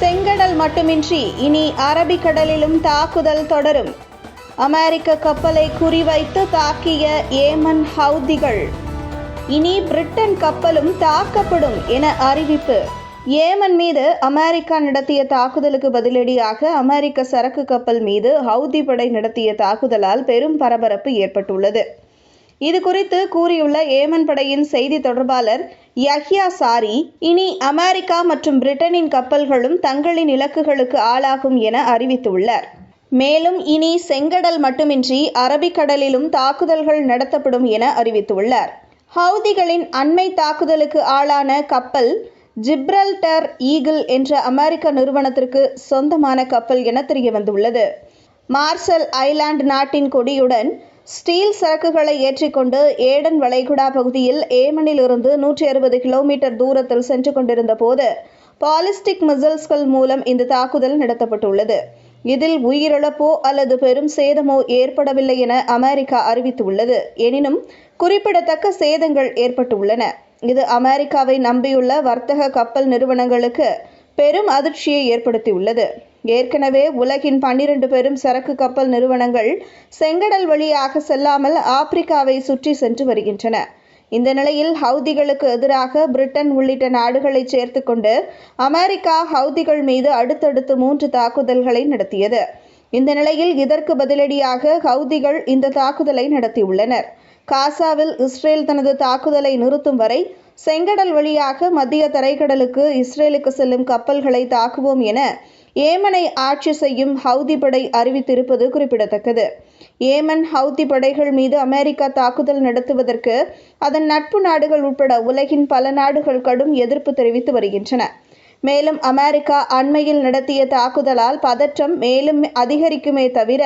செங்கடல் மட்டுமின்றி இனி அரபிக்கடலிலும் தாக்குதல் தொடரும். அமெரிக்க கப்பலை குறிவைத்து தாக்கிய ஏமன் ஹவுதிகள். இனி பிரிட்டன் கப்பலும் தாக்கப்படும் என அறிவிப்பு. ஏமன் மீது அமெரிக்கா நடத்திய தாக்குதலுக்கு பதிலடியாக அமெரிக்க சரக்கு கப்பல் மீது ஹவுதி படை நடத்திய தாக்குதலால் பெரும் பரபரப்பு ஏற்பட்டுள்ளது. இது குறித்து கூறியுள்ள ஏமன் படையின் செய்தி தொடர்பாளர் யஹ்யா சாரி இனி அமெரிக்கா மற்றும் பிரிட்டனின் கப்பல்களும் தங்களின் இலக்குகளுக்கு ஆளாகும் என அறிவித்துள்ளார். மேலும் இனி செங்கடல் மட்டுமின்றி அரபிக்கடலிலும் தாக்குதல்கள் நடத்தப்படும் என அறிவித்துள்ளார். ஹவுதிகளின் அண்மை தாக்குதலுக்கு ஆளான கப்பல் ஜிப்ரல்டர் ஈகிள் என்ற அமெரிக்க நிறுவனத்திற்கு சொந்தமான கப்பல் என தெரியவந்துள்ளது. மார்சல் ஐலாந்து நாட்டின் கொடியுடன் ஸ்டீல் சரக்குகளை ஏற்றிக்கொண்டு ஏடன் வளைகுடா பகுதியில் ஏமனிலிருந்து நூற்றி அறுபது கிலோமீட்டர் தூரத்தில் சென்று கொண்டிருந்த போது பாலிஸ்டிக் மிசல்ஸ்கள் மூலம் இந்த தாக்குதல் நடத்தப்பட்டுள்ளது. இதில் உயிரிழப்போ அல்லது பெரும் சேதமோ ஏற்படவில்லை என அமெரிக்கா அறிவித்துள்ளது. எனினும் குறிப்பிடத்தக்க சேதங்கள் ஏற்பட்டுள்ளன. இது அமெரிக்காவை நம்பியுள்ள வர்த்தக கப்பல் நிறுவனங்களுக்கு பெரும் அதிர்ச்சியை ஏற்படுத்தியுள்ளது. ஏற்கனவே உலகின் பன்னிரண்டு பெரும் சரக்கு கப்பல் நிறுவனங்கள் செங்கடல் வழியாக செல்லாமல் ஆப்பிரிக்காவை சுற்றி சென்று வருகின்றன. இந்த நிலையில் ஹவுதிகளுக்கு எதிராக பிரிட்டன் உள்ளிட்ட நாடுகளை சேர்த்துக்கொண்டு அமெரிக்கா ஹவுதிகள் மீது அடுத்தடுத்து மூன்று தாக்குதல்களை நடத்தியது. இந்த நிலையில் இதற்கு பதிலடியாக ஹவுதிகள் இந்த தாக்குதலை நடத்தியுள்ளனர். காசாவில் இஸ்ரேல் தனது தாக்குதலை நிறுத்தும் வரை செங்கடல் வழியாக மத்திய தரைக்கடலுக்கு இஸ்ரேலுக்கு செல்லும் கப்பல்களை தாக்குவோம் என ஏமனை ஆட்சி செய்யும் ஹவுதி படை அறிவித்திருப்பது குறிப்பிடத்தக்கது. ஏமன் ஹவுதி படைகள் மீது அமெரிக்கா தாக்குதல் நடத்துவதற்கு அதன் நட்பு நாடுகள் உட்பட உலகின் பல நாடுகள் கடும் எதிர்ப்பு தெரிவித்து வருகின்றன. மேலும் அமெரிக்கா அண்மையில் நடத்திய தாக்குதலால் பதற்றம் மேலும் அதிகரிக்குமே தவிர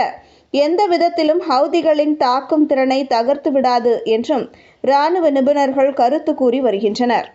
எந்த விதத்திலும் ஹவுதிகளின் தாக்கும் திறனை தகர்த்து விடாது என்றும் இராணுவ நிபுணர்கள் கருத்து கூறி வருகின்றனர்.